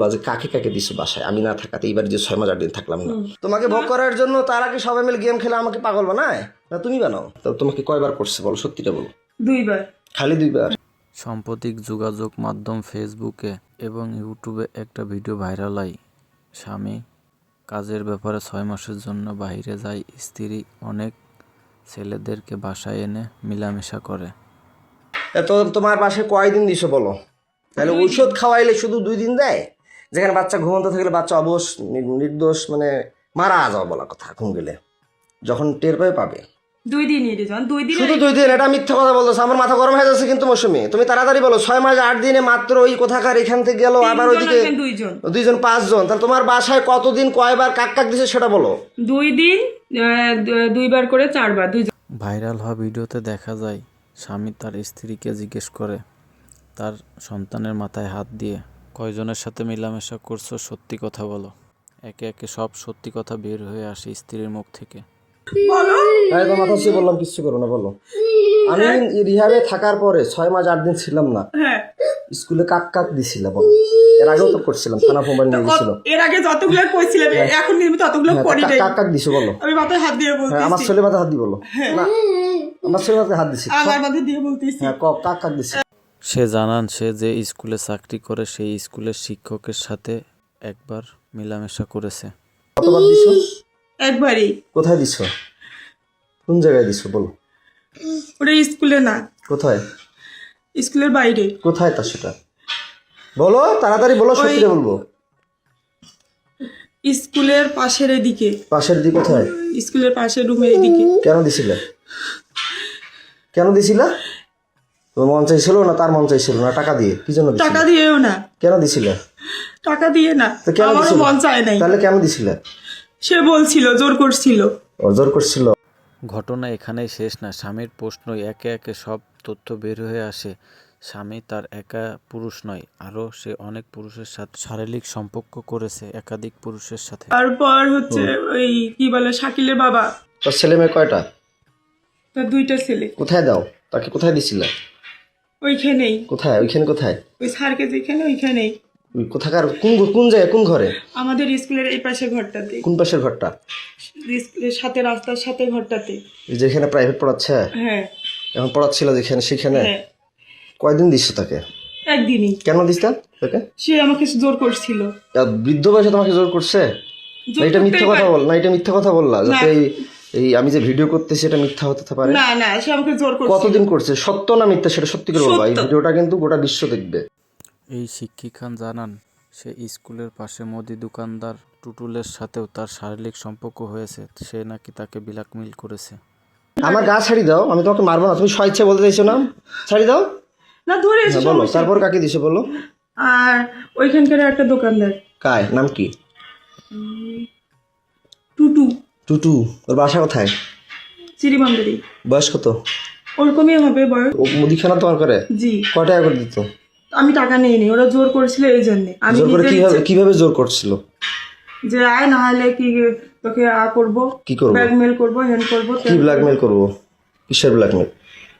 বলবা যে কাকে কাকে দিছো বাসায়? আমি না থাকাতে এইবার যে ছয় মাস আট দিন থাকলাম না। তোমাকে ভোগ করার জন্য তার আগে সবাই মিলে গেম খেলে আমাকে পাগল বানায়? না তুমি বানাও? তো তোমাকে কয়বার করছে বলো? সত্যিটা বলো। দুইবার। খালি দুইবার? সাম্প্রতিক যোগাযোগ মাধ্যম ফেসবুকে এবং ইউটিউবে একটা ভিডিও ভাইরাল হয়। স্বামী কাজের ব্যাপারে ছয় মাসের জন্য বাইরে যায়। স্ত্রী অনেক ছেলেদেরকে বাসায় এনে মেলামেশা করে। তো তোমার পাশে কয়দিন দিছো বলো? তাহলে ঔষধ খাওয়াইলে শুধু দুই দিন দেয়? যেখানে বাচ্চা ঘুমন্ত থাকলে বাচ্চা অবশ নি- নির্দোষ মানে মারা যাওয়া বলা কথা ঘুম গেলে। যখন টের পাবে পাবে। দুই দিনই দুই দিন শুধু দুই দিন এটা মিথ্যা কথা বলতেছে আমার মাথা গরম হয়ে যাচ্ছে কিন্তু মৌসুমি। তুমি তাড়াতাড়ি বলো ছয় মাস আট দিনে মাত্র ওই কোথাকার এখান থেকে গেল আবার ওইদিকে দুইজন। দুইজন পাঁচজন। তাহলে তোমার বাসায় কতদিন কয়বার কাক কাক দিছে সেটা বলো। দুই দিন দুইবার করে চারবার দুইজন। ভাইরাল হওয়া ভিডিওতে দেখা যায় স্বামী তার স্ত্রীকে জিজ্ঞেস করে তার সন্তানের মাথায় হাত দিয়ে। কয়জনের সাথে মেলামেশা করছ সত্যি কথা বলো। একে একে সব সত্যি কথা বের হয়ে আসে স্ত্রীর মুখ থেকে। হ্যাঁ মাথা বললাম কিচ্ছু করো না বলো। আমি রিহাবে থাকার পরে ছয় মাস আট দিন ছিলাম না। হ্যাঁ। স্কুলে কাক কাক দিছিল বলো? এর আগেও তো করছিলাম থানা মোবাইল নিয়ে গেছিল। এর আগে যতগুলো কইছিলাম এখন ততগুলো করি নাই। কাক কাক দিছো বলো। আমি মাথায় হাত দিয়ে বলছি হ্যাঁ আমার ছেলে মাথায় হাত দি বলো। না আমার ছেলে মাথায় হাত দিছি। আমার মাথায় দিয়ে বলতেছি। হ্যাঁ ক- কাক কাক দিছি। সে জানান সে যে স্কুলে চাকরি করে সেই স্কুলের শিক্ষকের সাথে একবার মেলামেশা করেছে। কতবার দিছো? একবারই। কোথায় দিছো? কোন জায়গায় দিছো বলো। ওটা স্কুলে না। কোথায়? স্কুলের বাইরে। কোথায় তা সেটা? বলো তাড়াতাড়ি বলো সত্যি বলব। স্কুলের পাশের এদিকে। পাশের দিক কোথায়? স্কুলের পাশের রুমের এদিকে। কেন দিছিলে? কেন দিছিলা? মন চাইছিল না তার মন চাইছিল না? টাকা দিয়ে? কি জন্য টাকা দিয়েও না। কেন দিছিলে? টাকা দিয়ে না। তো কেন দিছিলে? মন চায় নাই। তাহলে কেন দিছিলে? সে বলছিল জোর করছিল। ও জোর করছিল? ঘটনা এখানেই শেষ না। স্বামীর প্রশ্নই একে একে সব তথ্য বের হয়ে আসে। স্বামী তার একা পুরুষ নয় আরও সে অনেক পুরুষের সাথে শারীরিক সম্পর্ক করেছে একাধিক পুরুষের সাথে। তারপর হচ্ছে ওই কি বলে শাকিলের বাবা। তোর ছেলে মেয়ে কয়টা? তার দুইটা ছেলে। কোথায় দাও? তাকে কোথায় দিছিলে? ওইখানেই। কোথায়? ওইখানে কোথায়? ওই স্যারকে যেখানে ওইখানেই। ওই কোথাকার? কোন কোন জায়গায়? কোন ঘরে? আমাদের স্কুলের এই পাশে ঘরটাতে। কোন পাশের ঘরটা? স্কুলের সাথে রাস্তার সাথে ঘরটাতে। যেখানে প্রাইভেট পড়াচ্ছে? হ্যাঁ। এখন পড়াচ্ছিল যেখানে সেখানে? হ্যাঁ। কয়দিন দিচ্ছ তাকে? একদিনই। কেন দিস তাকে? সে আমাকে জোর করছিল। বৃদ্ধ বয়সে তোমাকে জোর করছে? না এটা মিথ্যা কথা বল না এটা মিথ্যা কথা বললা যাতে এই আমি যে ভিডিও করতেছি এটা মিথ্যা হতে পারে। না না সে আমাকে জোর করছিল কতদিন করছে? সত্য না মিথ্যা সেটা সত্যি করে বলবা এই ভিডিওটা কিন্তু গোটা বিশ্ব দেখবে। এই শিক্ষিক খান জানান সে স্কুলের পাশে মুদি দোকানদার টুটুলের সাথেও তার শারীরিক সম্পর্ক হয়েছে। সে নাকি তাকে ব্ল্যাকমেইল করেছে। আমার গা ছাড়ি দাও আমি তোমাকে মারবো না। তুমি স্বেচ্ছা বলতে চাইছো না? ছাড়ি দাও। না ধরে এসে হ্যাঁ, বলো তারপর কাকে দিছে বলো? আর ওইখানকার একটা দোকানদার। কায় নাম কি? টুটু। টুটু ওর বাসা কোথায়? চিরিবান্ধরি বয়স কত? ওরকমই হবে বয়স। ও মুদিখানা তোমার করে জি। কয় টাকা করে দিত? আমি টাকা নেই নি ওরা জোর করেছিল এই জন্য। আমি জোর করে কীভাবে কীভাবে জোর করছিল? যে আয় না হলে কি তোকে আ করব? কি করব? ব্ল্যাকমেল করব হ্যান্ড করব কি ব্ল্যাকমেল করব? কিসের ব্ল্যাকমেল?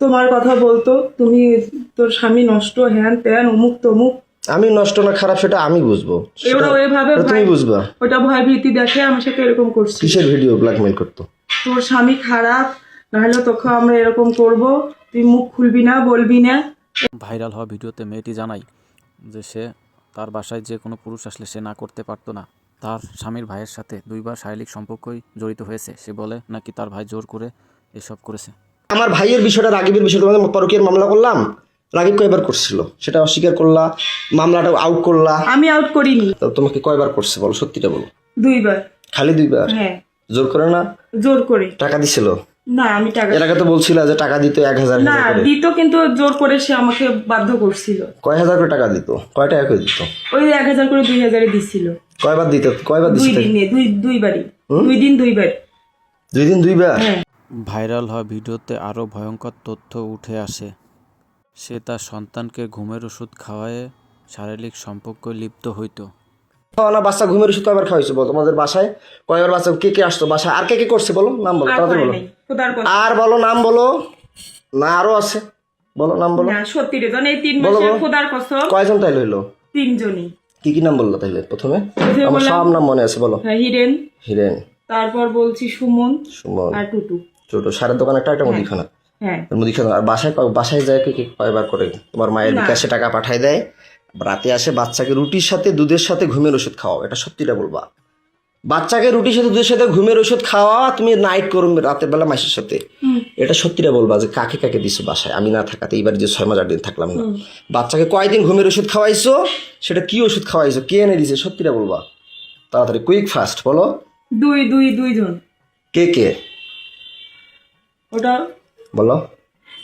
তোমার কথা বলতো তুমি তোর স্বামী নষ্ট হ্যান ত্যান অমুক তমুক। আমি নষ্ট না খারাপ সেটা আমি বুঝব। ওরা ওইভাবে তুমি বুঝবা। ওটা ভয় ভীতি দেখে আমার সাথে এরকম করছি কিসের ভিডিও ব্ল্যাকমেল করতো? তোর স্বামী খারাপ নাহলে তোকে আমরা এরকম করব। তুই মুখ খুলবি না বলবি না। ভাইরাল হওয়া ভিডিওতে মেয়েটি জানায় যে সে তার বাসায় যে কোনো পুরুষ আসলে সে না করতে পারতো না। তার স্বামীর ভাইয়ের সাথে দুইবার শারীরিক সম্পর্কই জড়িত হয়েছে। সে বলে নাকি তার ভাই জোর করে এসব করেছে? আমার ভাইয়ের বিষয়টা রাগিবের বিষয়টা তোমাদের পরকীয়ার মামলা করলাম? রাগিব কয়বার করছিল? সেটা অস্বীকার করলা মামলাটা আউট করলা? আমি আউট করিনি। তো তোমাকে কয়বার করছে বলো সত্যিটা বলো। দুইবার। খালি দুইবার? হ্যাঁ। জোর করে না? জোর করে। টাকা দিছিল? না আমি টাকা এর আগে তো বলছিল যে টাকা দিত এক হাজার না দিত কিন্তু জোর করে সে আমাকে বাধ্য করছিল। কয় হাজার করে টাকা দিত? কয় টাকা করে দিত? ওই এক হাজার করে দুই হাজারে দিছিল। কয়বার দিত? কয়বার দিছিল? দুই দিনে দুই দুইবারই। দুই দিন দুইবার। দুই দিন দুইবার? হ্যাঁ। ভাইরাল হওয়া ভিডিওতে আরও ভয়ঙ্কর তথ্য উঠে আসে। সে তার সন্তানকে ঘুমের ওষুধ খাওয়ায়ে শারীরিক সম্পর্ক লিপ্ত হইতো। না বাচ্চা ঘুমের ওষুধ কয়বার খাওয়াইছো বলো? তোমাদের বাসায় কয়বার বাচ্চা কে কে আসতো? বাসায় আর কে কে করছে বলো? নাম বলো আর তাড়াতাড়ি বলো। আর বলো নাম বলো। না আরও আছে। বলো নাম বলো। সত্যি রে জান এই তিন বলো, মাসে বলো। খোদার কসম। কয়জন তাইলে হইল? তিনজনই। কি কি নাম বলল তাহলে প্রথমে? আমার সব নাম মনে আছে বলো। হ্যাঁ হিরেন। হিরেন। তারপর বলছি সুমন সুমন। আর টুটু। ছোট সারের দোকান একটা একটা মুদিখানা। হ্যাঁ মুদিখানা আর বাসায় বাসায় যায় কি কি? কয়বার করে? তোমার মায়ের বিকাশে টাকা পাঠায় দেয় রাতে আসে বাচ্চাকে রুটির সাথে দুধের সাথে ঘুমের ওষুধ খাওয়াও। এটা সত্যিটা বলবা। বাচ্চাকে রুটির সাথে দুধের সাথে ঘুমের ওষুধ খাওয়া তুমি নাইট করো রাতের বেলা মাসের সাথে। এটা সত্যিটা বলবা যে কাকে কাকে দিছো বাসায়? আমি না থাকাতে এইবার যে ছয় মাস আট দিন থাকলাম না। বাচ্চাকে কয়দিন ঘুমের ওষুধ খাওয়াইছো? সেটা কি ওষুধ খাওয়াইছো? কে এনে দিছে? সত্যিটা বলবা। তাড়াতাড়ি কুইক ফাস্ট বলো। দুই দুই দুইজন। কে কে? ওটা বলো।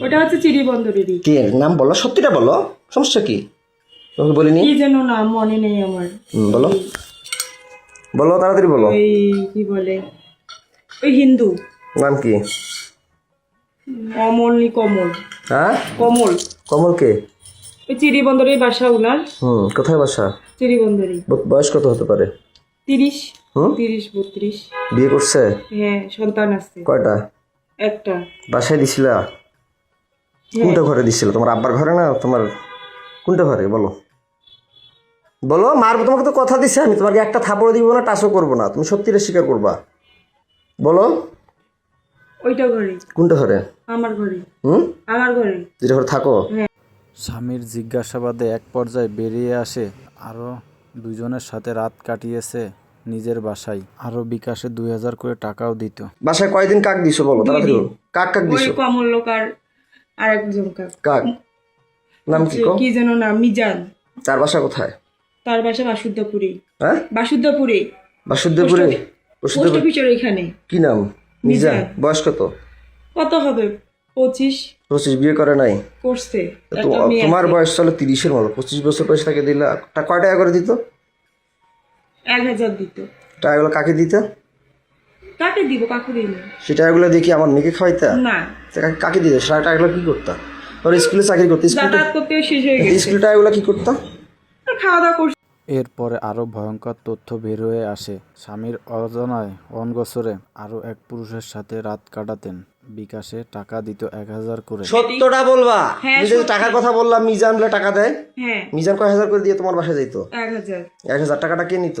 ওটা হচ্ছে চিড়ি বন্দরেরই কে নাম বলো? সত্যিটা বলো। সমস্যা কি? তোমাকে বলিনি? কি যেন নাম মনে নেই আমার। বলো। বলো তাড়াতাড়ি বলো। ওই কি বলে? ওই হিন্দু। নাম কি? অমল নি কমল। হ্যাঁ? কমল। কমল কে? ওই চিড়ি বন্দরের বাসা উনার। হুম কোথায় বাসা? চিড়ি বন্দরই ব- বয়স কত হতে পারে? তিরিশ। হুম? তিরিশ বত্রিশ। বিয়ে করছে? হ্যাঁ সন্তান আছে। কয়টা? একটা। বাসায় দিছিলা? কোনটা ঘরে দিছিল? তোমার আব্বার ঘরে না তোমার কোনটা ঘরে? বলো। বলো মার তোমাকে তো কথা দিছে আমি। তোমাকে একটা থাপড় দিব না টাচও করব না। তুমি সত্যিটা স্বীকার করবা। বলো। ওইটা ঘরে। কোনটা ঘরে? আমার ঘরে। হুম? আমার ঘরে। যেটা ঘরে থাকো। স্বামীর জিজ্ঞাসাবাদে এক পর্যায়ে বেরিয়ে আসে আরও দুজনের সাথে রাত কাটিয়েছে। নিজের বাসায়। আরও বিকাশে দুই হাজার করে টাকাও দিত। বাসায় কয়দিন কাক দিছো বলো তাড়াতাড়ি বলো। কাক কাক ওই দিছো? কমল লোক আর আরেকজন কাক। কাক? নাম কি কো কি যেন নাম মিজান। তার বাসা কোথায়? তার বাসা বাসুদ্ধপুরে। হ্যাঁ? বাসুদ্ধপুরে। বাসুদেবপুরে পোস্ট বাসুদেব অফিসের এখানে কি নাম? মিজান। মিজান। বয়স কত? কত হবে? পঁচিশ। পঁচিশ বিয়ে করে নাই? করছে। তো একটা মেয়ে তোমার আছে। বয়স চলো তিরিশের মতো। পঁচিশ বছর বয়স তাকে দিলে। তা কয় টাকা করে দিত? এক হাজার দিত। টাকাগুলো কাকে দিত? কাকে দিব? কাকু দিল। সে টাকাগুলো দেখি আমার মেয়েকে খাওয়াইতা? না। কাকে- কাকে দিত? সে টাকাগুলো কি করতা? ওর স্কুলে চাকরি করতে স্কুলে করতে হয়ে টাকাগুলো কি করতা? খাওয়া দাওয়া করছে। এরপরে আরও ভয়ঙ্কর তথ্য বের হয়ে আসে স্বামীর অজানায় অনগছরে আরও এক পুরুষের সাথে রাত কাটাতেন। বিকাশে টাকা দিত এক হাজার করে। সত্যটা বলবা? হ্যাঁ, টাকার কথা বললাম মিজান বলে টাকা দেয়? হ্যাঁ। মিজান কয় হাজার করে দিয়ে তোমার বাসায় যাইতো? এক হাজার। এক হাজার টাকাটা কে নিত?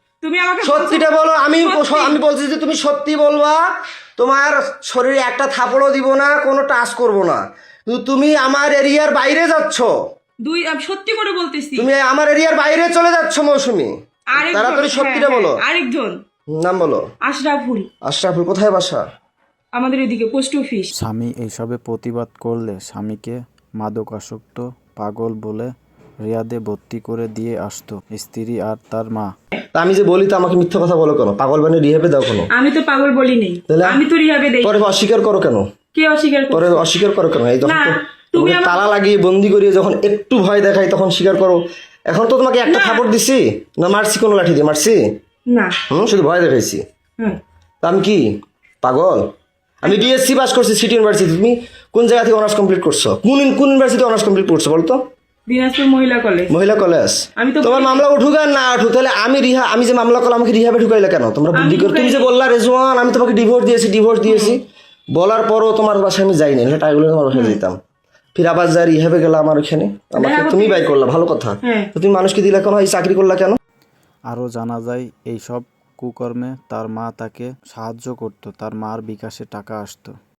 তুমি আমাকে সত্যিটা বলো আমি আমি বলছি যে তুমি সত্যি বলবা তোমার শরীরে একটা থাপড়ও দিব না কোনো টাচ করব না। কিন্তু তুমি আমার এরিয়ার বাইরে যাচ্ছ। দুই সত্যি করে বলতেছি। তুমি আমার এরিয়ার বাইরে চলে যাচ্ছ মৌসুমি। তাড়াতাড়ি হ্যাঁ, সত্যিটা হ্যাঁ, বলো। আরেকজন। নাম বলো। আশরাফুল। আশরাফুল কোথায় বাসা? আমাদের এদিকে পোস্ট অফিস। স্বামী এইসবে প্রতিবাদ করলে স্বামীকে মাদকাসক্ত পাগল বলে রিয়াদে ভর্তি করে দিয়ে আসতো স্ত্রী আর তার মা। আমি যে বলি তো আমাকে মিথ্যা কথা বলো কেন? পাগল বানিয়ে রিহেবে দাও কেন? আমি তো পাগল বলি নেই তাহলে? আমি তো রিহাবে দেই। পরে অস্বীকার করো কেন? কে অস্বীকার করে পরে অস্বীকার করো কেন? এই যখন তুমি তালা লাগিয়ে বন্দি করিয়ে যখন একটু ভয় দেখাই তখন স্বীকার করো। এখন তো তোমাকে একটা থাপড় দিছি? না মারছি কোনো লাঠি দিয়ে? মারছি? না। হুম শুধু ভয় দেখাইছি। আমি কি? পাগল? আমি ডিএসসি পাস করছি সিটি ইউনিভার্সিটি তুমি কোন জায়গা থেকে অনার্স কমপ্লিট করছ? কোন কোন ইউনিভার্সিটি অনার্স কমপ্লিট করছ বলতো দিনাজপুর মহিলা কলেজ মহিলা কলেজ আমি তো তোমার মামলা উঠুক আর না উঠুক তাহলে আমি রিহা আমি যে মামলা করলাম আমাকে রিহাবে ঢুকাইলে কেন? তোমরা বুদ্ধি করে তুমি যে বললা রেজওয়ান আমি তোমাকে ডিভোর্স দিয়েছি ডিভোর্স দিয়েছি। বলার পরও তোমার বাসায় আমি যাই না নাহলে তোমার বাসায় যেতাম ফির আবার যা রিহাবে গেলাম আমার ওখানে। আমাকে তুমি বাই করলা ভালো কথা। হ্যাঁ। তো তুমি মানুষকে দিলে কেন? এই চাকরি করলা কেন? আরও জানা যায় এইসব কুকর্মে তার মা তাকে সাহায্য করত তার মার বিকাশে টাকা আসতো।